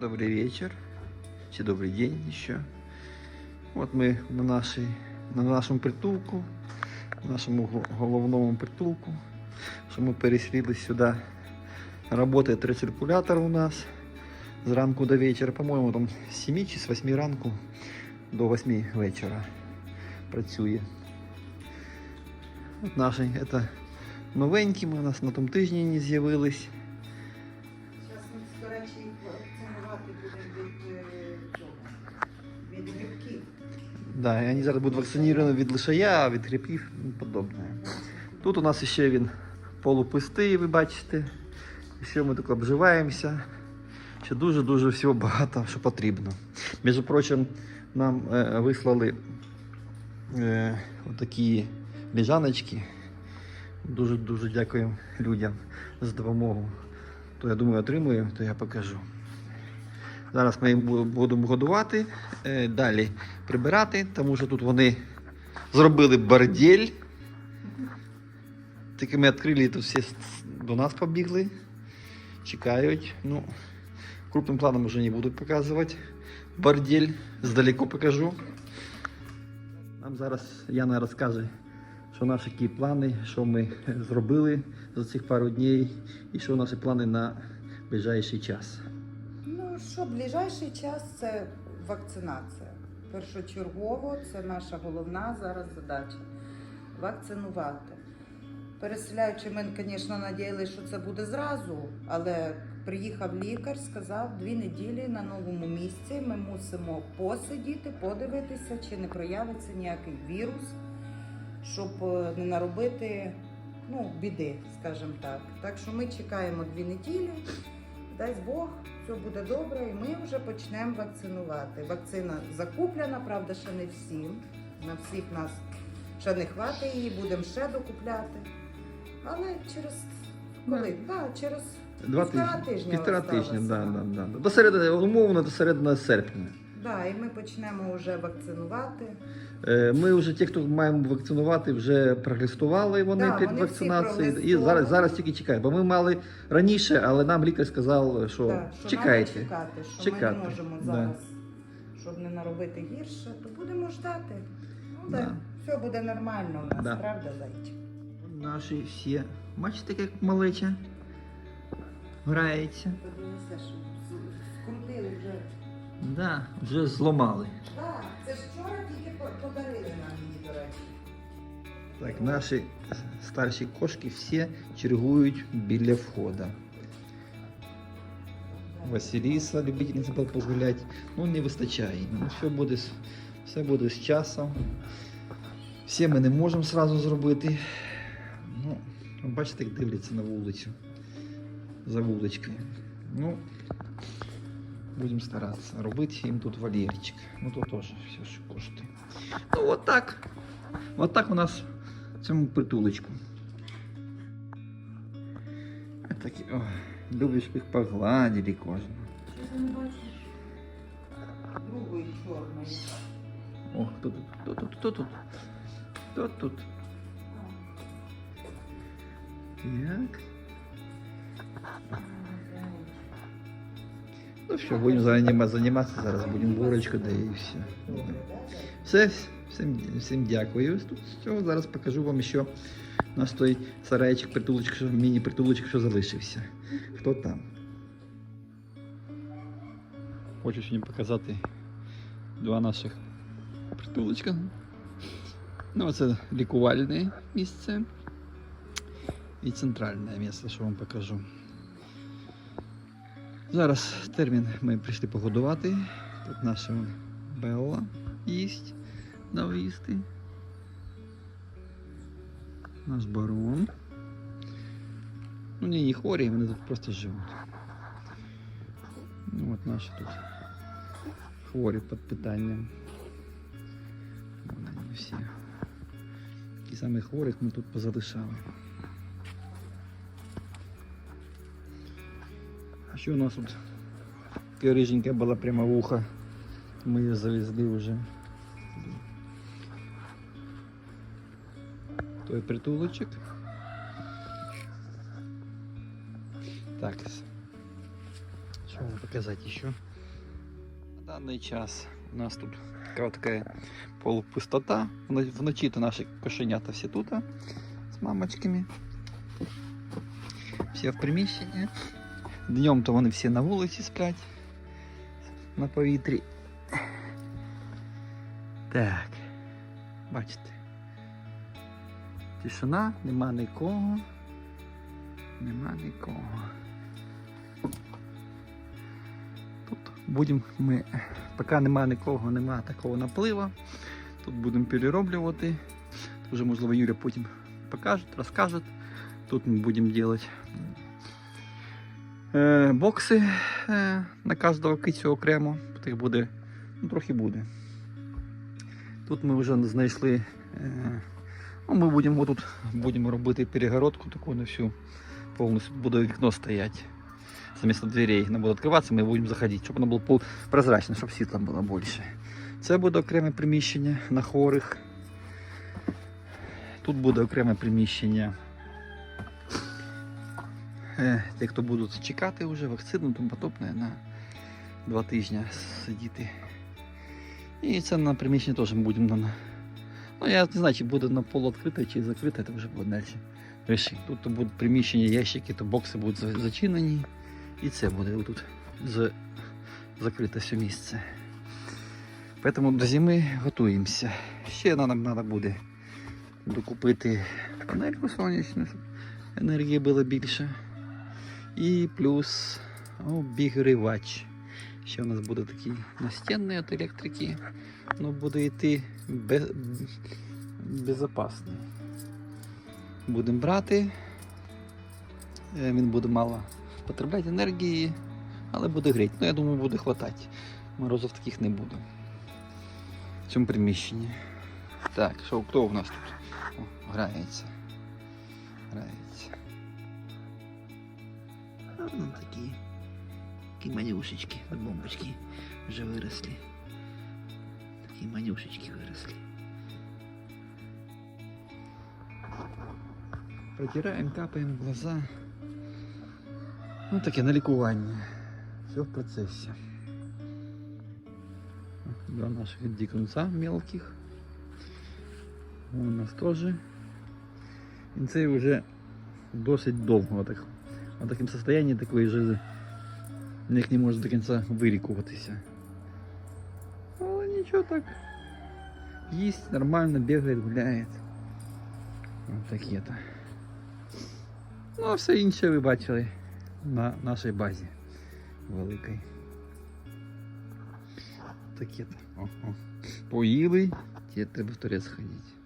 Добрый вечер. Чи добрый день еще. От ми на, нашій, на нашому притулку, нашому головному притулку, що ми переселили сюди. Работает рециркулятор у нас з ранку до вечора. По-моєму, там з 7 чи з 8 ранку до 8 вечора працює. От наші, це новенькі, ми у нас на тому тижні не з'явились. Да, і вони зараз будуть вакциновані від лишая, від грибів і подобне. Тут у нас ще він полупустий, ви бачите. Ще ми так обживаємося. Ще дуже-дуже всього багато, що потрібно. Між прочим, нам е, вислали е, такі лежаночки. Дуже-дуже дякуємо людям за допомогу. То я думаю, отримую, то я покажу. Зараз ми їм будемо годувати, е, далі прибирати, тому що тут вони зробили бордель. Тільки ми відкрили, тут всі до нас побігли, чекають. Ну, крупним планом вже не буду показувати. Бордель здалеку покажу. Нам зараз Яна розкаже, що наші які плани, що ми зробили за цих пару днів і що наші плани на ближайший час. Ну що, ближайший час це вакцинація. Першочергово це наша головна зараз задача вакцинувати. Переселяючи, ми, звісно, надіялися, що це буде зразу, але приїхав лікар, сказав, дві неділі на новому місці ми мусимо посидіти, подивитися, чи не проявиться ніякий вірус, щоб е, не наробити ну, біди, скажімо так. Так що ми чекаємо дві неділі. Дасть Бог, все буде добре, і ми вже почнемо вакцинувати. Вакцина закуплена, правда, ще не всім. На всіх нас ще не хватить її, будемо ще докупляти. Але через коли? Да, через Два півтора тижні. тижня Півтора осталося. тижня, да, да, да. До середини, умовно, до середини серпня. Да, і ми почнемо вже вакцинувати. Е, Ми вже ті, хто маємо вакцинувати, вже пролистували вони Да, вони всі вакцинацією. І пролистували. зараз, зараз тільки чекаємо. Бо ми мали раніше, але нам лікар сказав, що Да, що чекайте. Треба чекати, що Чекати, ми не можемо да. зараз, щоб не наробити гірше, то будемо ждати. Ну Да. так, все буде нормально у нас, Да. правда, зайчик? Наші всі, бачите, як малеча грається. Подивися, що скрутили вже. Да, вже зламали. Так, це ж вчора тільки подарили нам її, до речі. Так, наші старші кошки всі чергують біля входу. Василіса, любительниця погуляти, ну не вистачає. Ну, все буде, з- все буде з часом. Всі ми не можемо зразу зробити. Ну, бачите, як дивляться на вулицю. За вуличкою. Ну, будемо старатися робити їм тут вольєрчик. Ну тут теж все що коштує. Ну от так. От так у нас в цьому притулочку. Такі, о, любиш їх погладили кожен. Що ти не бачиш? Другої чорної. О, хто тут? Хто тут? Хто тут? Хто тут? Так. Ну все, заніма- займатися зараз, будемо бурочку, да і все. Все, всім, всім дякую. Тут все, зараз покажу вам ще наш той сарайчик, притулочок, що, міні-притулочок, що залишився. Хто там? Хочу сьогодні показати два наших притулочка. Ну, це лікувальне місце і центральне місце, що вам покажу. Зараз термін ми прийшли погодувати. Тут наша Белла їсть на виїзди. Наш барон. Ну, ні, не хворі, вони тут просто живуть. Ну, от наші тут хворі під питанням. Вони всі. Ті самі хворих ми тут позалишали. А що у нас тут? Така риженька була прямо вуха. Ми її завезли вже. Той притулочок. Так. Що вам показати ще? даний час у нас тут така, така полупустота. Вно- Вночі то наші кошенята всі тут а, з мамочками. Всі в приміщенні. Днем то вони всі на вулиці сплять на повітрі. Так. Бачите. Тишина, нема нікого. Нема нікого. Тут будемо ми, поки нема нікого, нема такого напливу. Тут будемо перероблювати. Уже можливо Юля потім покаже, розкаже. Тут ми будемо робити е, бокси е, на кожного кицю окремо. Їх буде, ну трохи буде. Тут ми вже знайшли. Е, ну, ми будемо тут будемо робити перегородку таку на всю. Повністю буде вікно стоять. Замісто дверей не буде відкриватися, ми будемо заходити, щоб воно було прозрачне, щоб світла було більше. Це буде окреме приміщення на хорих. Тут буде окреме приміщення. Е, Ті, хто будуть чекати вже вакцину, тому потопне на два тижні сидіти. І це на приміщення теж ми будемо на. Ну, я не знаю, чи буде на полу відкрите, чи закрите, це вже буде далі. Реши. Тут то будуть приміщення, ящики, то бокси будуть зачинені. І це буде тут з... закрите все місце. Поэтому до зими готуємося. Ще нам треба буде докупити панельку сонячну, щоб енергії було більше. І плюс обігрівач. Ще у нас буде такий настінний від електрики. Ну буде йти без... безпечний. Будемо брати. Е, Він буде мало потребляти енергії, але буде гріти. Ну, я думаю, буде хватати. Морозів таких не буде. В цьому приміщенні. Так, що хто у нас тут? О, грається. Грається. А, ну, такі, такі манюшечки, бомбочки вже виросли. Такі манюшечки виросли. Протираем, капаем в глаза. Ну таке на лікування. Все в процесі. Два наших дикунца мелких. У нас теж. І це вже досить довго. Так, в такому состоянии такої вже ніяк не може до кінця вилікуватися. Але нічого так. Їсть нормально, бігає, гуляє. Ось таке то. Ну, а все інше ви бачили на нашій базі великій. Таке то. О, о. Поїли, ті треба в турець ходити.